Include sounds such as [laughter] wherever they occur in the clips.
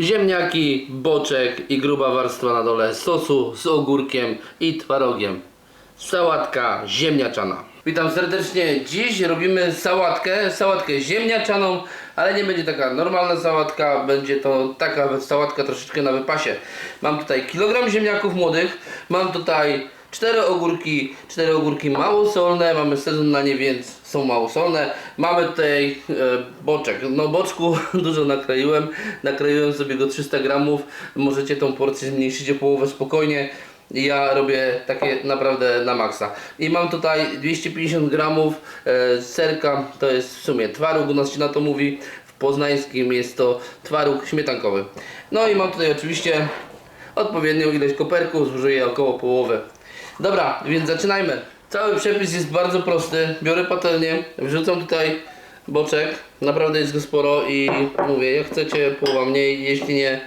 ziemniaki, boczek i gruba warstwa na dole sosu z ogórkiem i twarogiem. Sałatka ziemniaczana. Witam serdecznie. Dziś robimy sałatkę, sałatkę ziemniaczaną, ale nie będzie taka normalna sałatka, będzie to taka sałatka troszeczkę na wypasie. Mam tutaj kilogram ziemniaków młodych, mam tutaj cztery ogórki, cztery ogórki małosolne, mamy sezon na nie, więc są małosolne. Mamy tutaj e, boczek, no boczku [laughs] dużo nakroiłem, nakroiłem sobie go 300 gramów, możecie tą porcję zmniejszyć o połowę spokojnie. Ja robię takie naprawdę na maksa. I mam tutaj 250 gramów e, serka, to jest w sumie twaróg, u nas się na to mówi. W poznańskim jest to twaróg śmietankowy. No i mam tutaj oczywiście odpowiednią ilość koperków, zużyję około połowę. Dobra, więc zaczynajmy. Cały przepis jest bardzo prosty. Biorę patelnię, wrzucam tutaj boczek, naprawdę jest go sporo i mówię, jak chcecie połowa mniej, jeśli nie,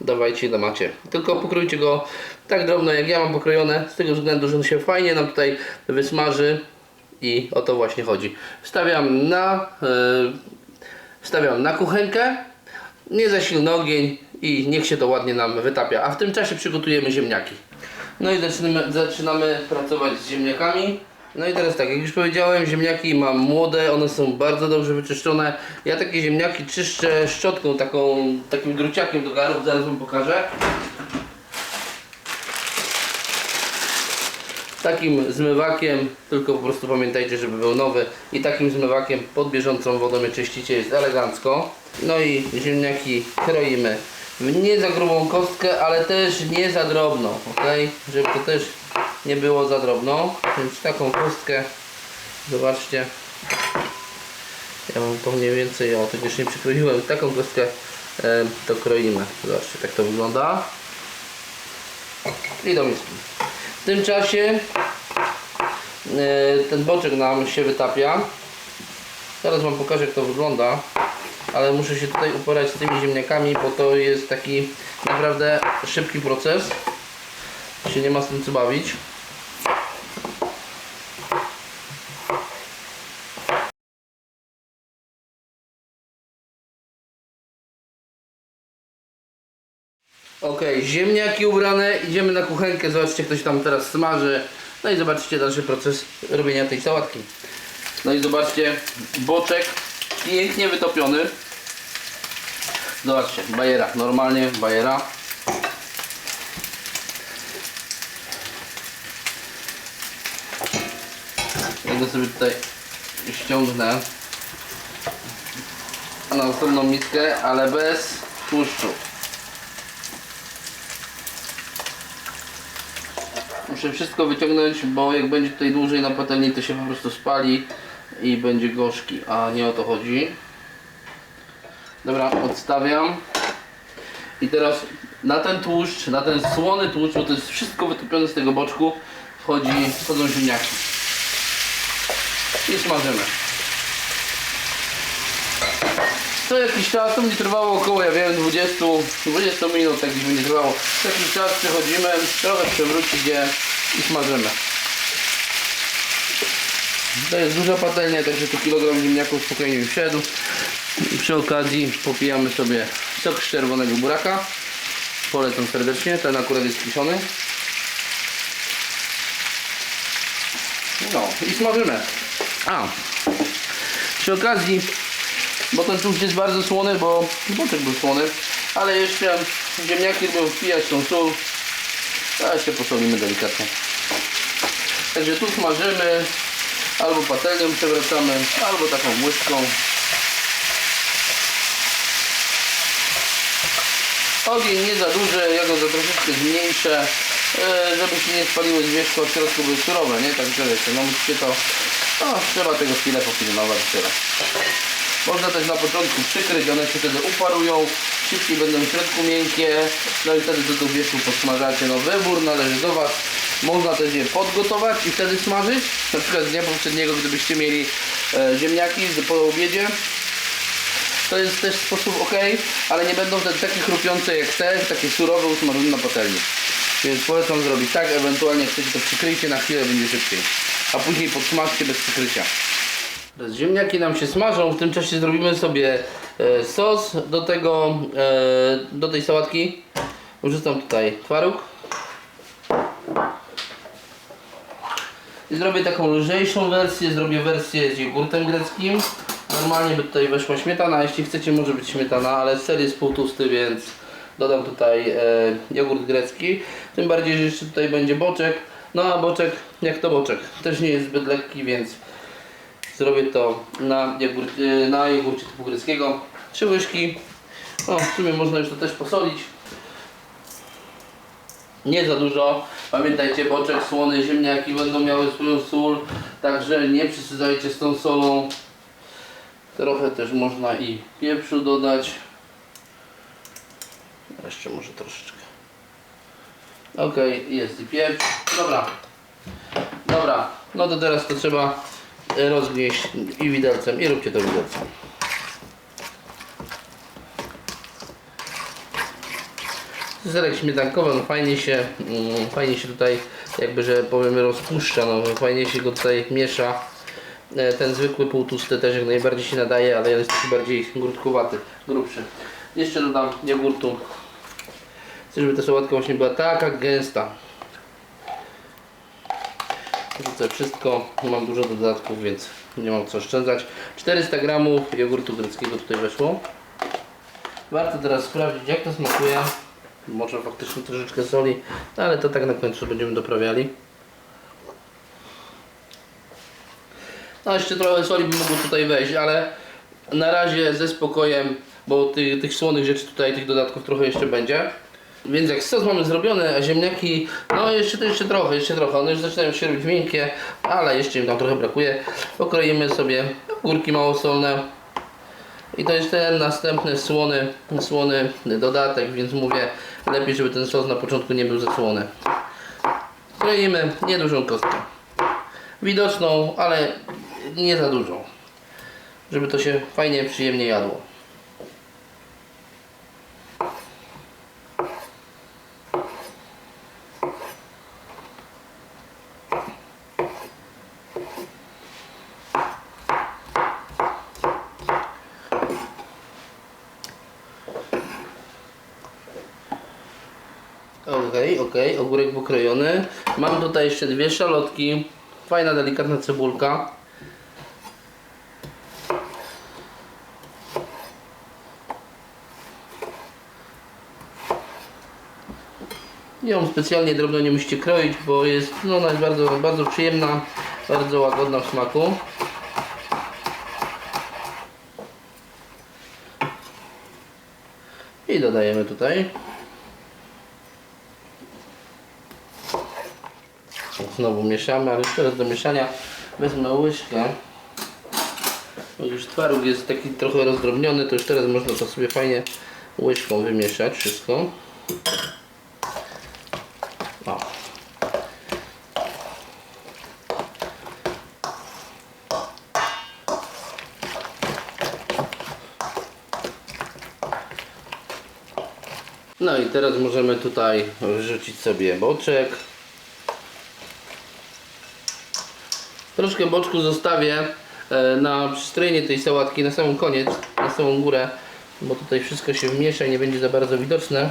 dawajcie ile macie. Tylko pokrójcie go tak drobno jak ja mam pokrojone, z tego względu, że on się fajnie nam tutaj wysmaży i o to właśnie chodzi. Wstawiam na, yy, wstawiam na kuchenkę, nie za silny ogień i niech się to ładnie nam wytapia, a w tym czasie przygotujemy ziemniaki. No i zaczynamy, zaczynamy pracować z ziemniakami. No i teraz tak, jak już powiedziałem, ziemniaki mam młode, one są bardzo dobrze wyczyszczone. Ja takie ziemniaki czyszczę szczotką, taką, takim druciakiem do garów, zaraz wam pokażę. Takim zmywakiem, tylko po prostu pamiętajcie, żeby był nowy. I takim zmywakiem pod bieżącą wodą je czyścicie, jest elegancko. No i ziemniaki kroimy nie za grubą kostkę, ale też nie za drobno, ok? Żeby to też nie było za drobno. Więc taką kostkę, zobaczcie. Ja mam to mniej więcej, o, tego już nie przykroiłem. Taką kostkę e, to kroimy. Zobaczcie, tak to wygląda. I do miski. W tym czasie e, ten boczek nam się wytapia. Teraz Wam pokażę jak to wygląda. Ale muszę się tutaj uporać z tymi ziemniakami, bo to jest taki naprawdę szybki proces. Się nie ma z tym co bawić. Ok, ziemniaki ubrane, idziemy na kuchenkę, zobaczcie kto się tam teraz smaży. No i zobaczcie dalszy proces robienia tej sałatki. No i zobaczcie, boczek pięknie wytopiony. Zobaczcie, bajera, normalnie bajera. Ja sobie tutaj ściągnę na osobną miskę, ale bez tłuszczu. Muszę wszystko wyciągnąć, bo jak będzie tutaj dłużej na patelni, to się po prostu spali i będzie gorzki, a nie o to chodzi. Dobra, odstawiam. I teraz na ten tłuszcz, na ten słony tłuszcz, bo to jest wszystko wytopione z tego boczku, wchodzi, wchodzą ziemniaki. I smażymy. Co jakiś czas, to mnie trwało około, ja wiem, 20, 20 minut, tak gdzieś będzie trwało. Co jakiś czas przechodzimy, trochę przewrócić je i smażymy. To jest duża patelnia, także tu kilogram ziemniaków spokojnie mi wszedł. Przy okazji popijamy sobie sok z czerwonego buraka. Polecam serdecznie, ten akurat jest kiszony. No i smażymy. A, przy okazji, bo ten tłuszcz jest bardzo słony, bo boczek był słony, ale jeszcze ziemniaki lubią wpijać tą sól. A jeszcze posolimy delikatnie. Także tu smażymy, albo patelnią przewracamy, albo taką łyżką. Ogień nie za duży, ja go za troszeczkę zmniejszę, e, żeby się nie spaliło zwierzcho, w środku były surowe, nie? Także wiecie, no musicie to, no trzeba tego chwilę popilnować tyle. Można też na początku przykryć, one się wtedy uparują, szybciej będą w środku miękkie, no i wtedy do tych wierzchu podsmażacie. No wybór należy do Was. Można też je podgotować i wtedy smażyć. Na przykład z dnia poprzedniego, gdybyście mieli e, ziemniaki po obiedzie, to jest też sposób ok, ale nie będą wtedy takie chrupiące jak te, takie surowe usmażone na patelni. Więc polecam zrobić tak, ewentualnie chcecie to przykryjcie na chwilę, będzie szybciej. A później podsmażcie bez przykrycia. Teraz Ziemniaki nam się smażą, w tym czasie zrobimy sobie e, sos do tego, e, do tej sałatki. Wrzucam tutaj twaróg. Zrobię taką lżejszą wersję, zrobię wersję z jogurtem greckim. Normalnie by tutaj weszła śmietana, jeśli chcecie może być śmietana, ale ser jest półtusty, więc dodam tutaj e, jogurt grecki. Tym bardziej, że jeszcze tutaj będzie boczek. No a boczek, jak to boczek, też nie jest zbyt lekki, więc zrobię to na, jogurt, e, na jogurcie typu greckiego. Trzy łyżki. No, w sumie można już to też posolić. Nie za dużo. Pamiętajcie, boczek, słony, ziemniaki będą miały swoją sól, także nie przesadzajcie z tą solą. Trochę też można i pieprzu dodać. Jeszcze może troszeczkę. Ok, jest i pieprz. Dobra. Dobra, no to teraz to trzeba e, rozgnieść i widelcem i róbcie to widelcem. Zerek śmietankowy, no fajnie się, mm, fajnie się tutaj, jakby, że powiemy, rozpuszcza, no fajnie się go tutaj miesza. E, Ten zwykły półtusty też jak najbardziej się nadaje, ale jest taki bardziej grudkowaty, grubszy. Jeszcze dodam jogurtu. Chcę, żeby ta sałatka właśnie była taka gęsta. Rzucę wszystko, mam dużo dodatków, więc nie mam co oszczędzać. 400 gramów jogurtu greckiego tutaj weszło. Warto teraz sprawdzić jak to smakuje. Może faktycznie troszeczkę soli, no ale to tak na końcu będziemy doprawiali. No jeszcze trochę soli by mogło tutaj wejść, ale na razie ze spokojem, bo tych, tych słonych rzeczy tutaj, tych dodatków trochę jeszcze będzie. Więc jak sos mamy zrobiony, a ziemniaki, no jeszcze to jeszcze trochę, jeszcze trochę, one już zaczynają się robić miękkie, ale jeszcze im tam trochę brakuje. Pokroimy sobie górki małosolne. I to jest ten następny słony, słony dodatek, więc mówię, lepiej żeby ten sos na początku nie był za słony. Kroimy niedużą kostkę. Widoczną, ale nie za dużą. Żeby to się fajnie, przyjemnie jadło. Okej, okej, ogórek pokrojony. Mam tutaj jeszcze dwie szalotki. Fajna, delikatna cebulka. Ją specjalnie drobno nie musicie kroić, bo jest, no, ona jest bardzo, bardzo przyjemna, bardzo łagodna w smaku. I dodajemy tutaj. Znowu mieszamy, ale jeszcze raz do mieszania wezmę łyżkę. Bo już twaróg jest taki trochę rozdrobniony, to już teraz można to sobie fajnie łyżką wymieszać wszystko. O. No i teraz możemy tutaj wrzucić sobie boczek. Troszkę boczku zostawię e, na przystrojenie tej sałatki na samym koniec, na samą górę, bo tutaj wszystko się wmiesza i nie będzie za bardzo widoczne.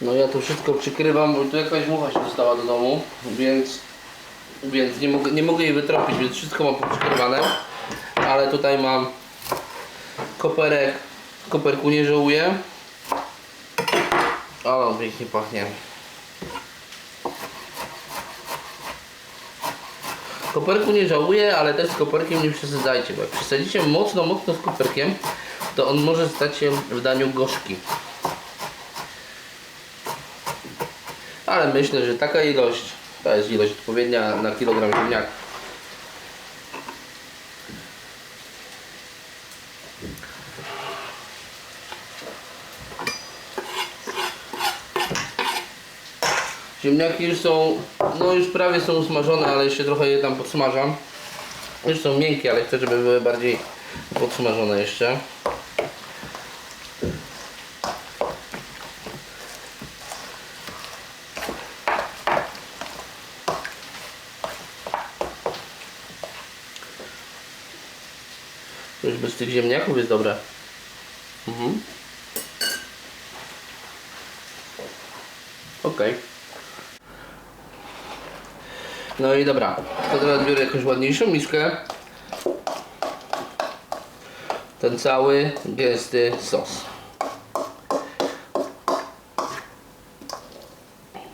No ja to wszystko przykrywam, bo tu jakaś mucha się dostała do domu, więc, więc nie, mogę, nie mogę jej wytropić, więc wszystko mam przykrywane. Ale tutaj mam koperek, koperku nie żałuję. Ale on pięknie pachnie. Koperku nie żałuję, ale też z koperkiem nie przesadzajcie, bo jak przesadzicie mocno, mocno z koperkiem, to on może stać się w daniu gorzki. Ale myślę, że taka ilość, to jest ilość odpowiednia na kilogram ziemniaka. Ziemniaki już są, no już prawie są usmażone, ale jeszcze trochę je tam podsmażam. Już są miękkie, ale chcę, żeby były bardziej podsmażone jeszcze. Już bez tych ziemniaków jest dobre. Mhm. Okej. Okay. No i dobra, to teraz biorę jakąś ładniejszą miskę. Ten cały gęsty sos.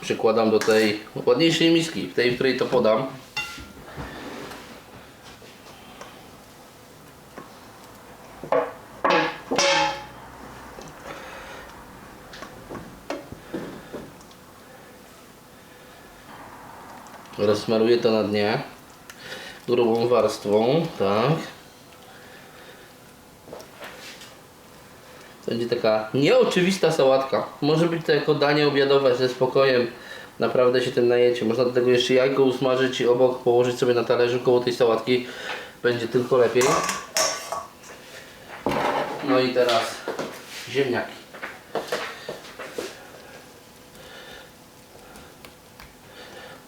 Przykładam do tej ładniejszej miski, tej, w której to podam. Rozsmaruję to na dnie grubą warstwą, tak. Będzie taka nieoczywista sałatka. Może być to jako danie obiadowe ze spokojem. Naprawdę się tym najecie. Można do tego jeszcze jajko usmażyć i obok położyć sobie na talerzu koło tej sałatki. Będzie tylko lepiej. No i teraz ziemniaki.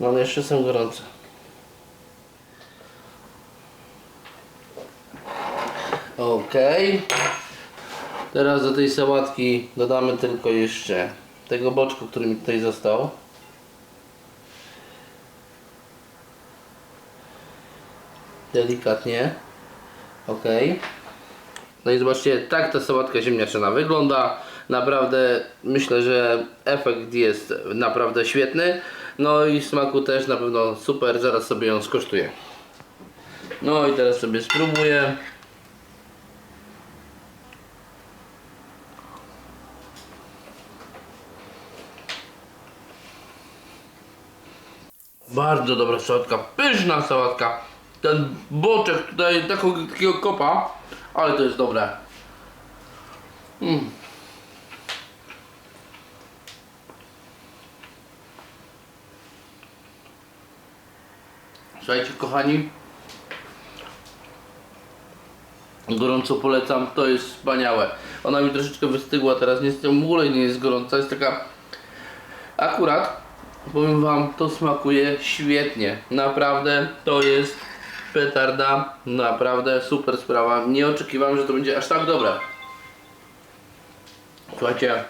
No one jeszcze są gorące. Okej. Teraz do tej sałatki dodamy tylko jeszcze tego boczku, który mi tutaj został. Delikatnie. Ok. No i zobaczcie, tak ta sałatka ziemniaczana wygląda. Naprawdę myślę, że efekt jest naprawdę świetny. No i smaku też na pewno super. Zaraz sobie ją skosztuję. No i teraz sobie spróbuję. Bardzo dobra sałatka, pyszna sałatka. Ten boczek tutaj takiego kopa, ale to jest dobre. Mm. Słuchajcie kochani, gorąco polecam, to jest wspaniałe. Ona mi troszeczkę wystygła teraz, niestety w ogóle nie jest gorąca, jest taka Akurat, powiem Wam, to smakuje świetnie. Naprawdę to jest petarda. Naprawdę super sprawa. Nie oczekiwałem, że to będzie aż tak dobre. Słuchajcie,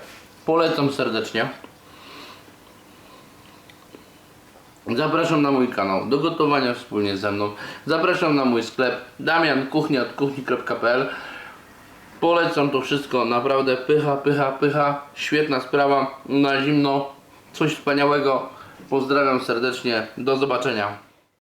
polecam serdecznie. Zapraszam na mój kanał do gotowania wspólnie ze mną. Zapraszam na mój sklep Damian Kuchnia od kuchni.pl Polecam to wszystko, naprawdę pycha, pycha, pycha, świetna sprawa, na zimno, coś wspaniałego. Pozdrawiam serdecznie, do zobaczenia.